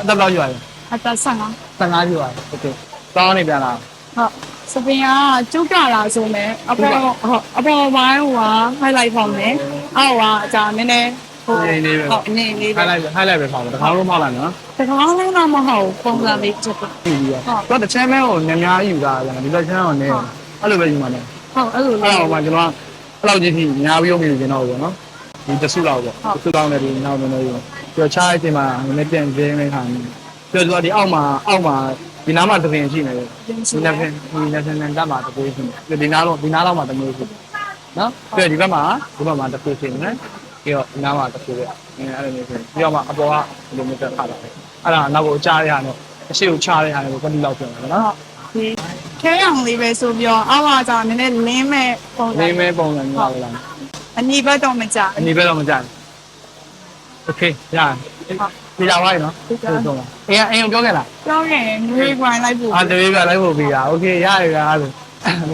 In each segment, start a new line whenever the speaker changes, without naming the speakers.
အသက်တော့ယူရတယ်
အသက်15
15ယူရတယ်โอเคတောင်းနေပြန်လာ
ဟုတ်စပင်ကကျုပ်ကလာဆိုမယ်အပေါ်ဟုတ်အပေါ်ပိုင်းဟိုက highlight ဖောင်းမယ်အောက်ကကြာနည်းနည်းဟို
နေနေပဲ
ဟုတ်အနေလေးပဲ
highlight highlight ပဲပေါ့တခါလုံးမောက်လိုက်နော်
တကောင်းလုံးတော့မဟုတ်ပုံစံလေးချက်ဟုတ်
ပြီးပြီးတော့တော့တချမ်းမဲကိုများများယူတာလည်းဒီလိုချမ်းအောင်နေအဲ့လိုပဲယူမှာနေ
အဲ့လို
အဲ့
လေး
တော့မှကျွန်တော်အဲ့လောက်ကြီးထိများပြီးတော့မြင်နေတော့ပေါ့နော် ဒီတဆုလောက်ပေါ့တဆုလောက်နဲ့ဒီနောက်နေနေပြီးတော့ချားအချိန်မှာနည်းနည်းပြန်ကျင်းနေခါပြောသူကဒီအောက်မှာအောက်မှာဒီနားမှာတစ်ပင်ရှိနေတယ်ဒီနှစ်ပင်ဒီနှစ်ပင်နဲ့တက်မှာတစ်ပင်ရှိနေဒီနားတော့ဒီနားတော့မှာတစ်မျိုးရှိနော်ပြီးတော့ဒီဘက်မှာဒီဘက်မှာတစ်ပင်ရှိနေတယ်ပြီးတော့ဒီနားမှာတစ်ပင်ပဲအဲ့လိုမျိုးရှိပြီးတော့မှအပေါ်ကဒီလိုမျိုးတက်ခါတာပဲအဲ့ဒါနောက်ကိုကြားရရတော့အရှိကိုချားရရတယ်ကိုဘယ်လိုလောက်ပြန်လဲနော်
ဒီခဲအောင်လေးပဲဆိုပြီးတော့အောက်ကကြာနည်းနည်းလင်းမဲ့ပုံစံ
နေမဲပုံစံမျိုးလောက်လာ
အနီးဘက်တော့မကြ
အနီးဘက်တော့မကြဘူးโอเคရတယ်ဒီလာပါရနော်ဟုတ်တော့ပါအေးအိမ်ကိုပြောခဲ့လား
ကြောင်းရင်ငွေကွိုင်းလိုက်ဖို့
အာတရေပြလိုက်ဖို့ပြီးတာโอเคရရရအဲ့လို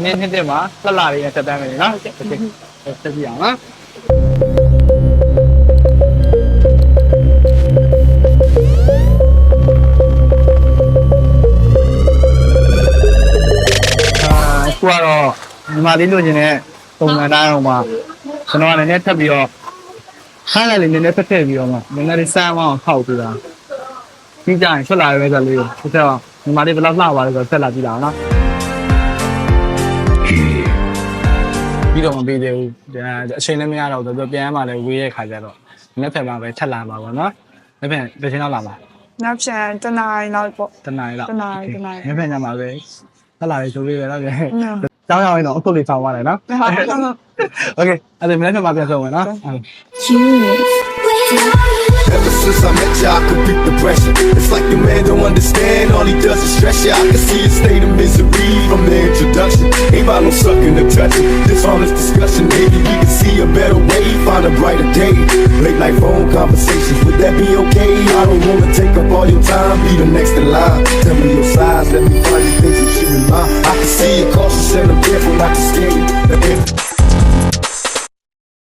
မင်းနှစ်တက်မှာလှလှလေးနဲ့တက်တန်းမယ်နော်โอเคဆက်ကြည့်အောင်နော်အာကိုကတော့ဒီမှာလေးလိုချင်တဲ့ပုံစံတိုင်းအောင်မှာ ကျွန်တော်ကလည်းနည်းထပ်ပြီးတော့ဟားလိုက်လေးနည်းနည်းဖက်ဖက်ပြီးတော့မှနည်းနည်းလေးစမ်းအောင်ထောက်ပြီးတာပြီးကြရင်ထွက်လာရဲဆိုလေးကိုဆက်တော့ဒီမှာလေးဘယ်လောက်လှပါလဲဆိုတော့ဆက်လာကြည့်တာနော်ပြီးတော့မပြီးသေးဘူးဒါအချိန်လည်းမရတော့ဘူးသူပြန်မှလည်းဝေးရဲ့ခါကျတော့နေ့ဖက်မှာပဲထက်လာမှာပေါ့နော်နေ့ဖက်တစ်ချိန်လောက်လာမှာ
နောက်ပြန်တနားရီလောက်ပေါ့
တနားရီလောက်
တနားရီတနားရီ
နေ့ဖက်ညမှာပဲထက်လာရေးဆိုပြီးပဲနော်ပြန်
နော်
ကျောင်းရောက်ရင်တော့အခုလေးဆောင်သွားတယ်နော်
ဟုတ်ဟုတ်
โอเคအဲ့ဒါမနေ့ကမှပြန်ဆုံးမယ်နော်
Ever since I met ya, I could beat the pressure. It's like your man don't understand, all he does is stress ya. I can see a state of misery from the introduction. Ain't about no sucking or touching. This honest discussion, maybe we can see a better way, find a brighter day. Late night phone conversations, would that be okay? I don't wanna take up all your time, be the next in line. Tell me your size, let me find I can see you cross the center, when I can scare you.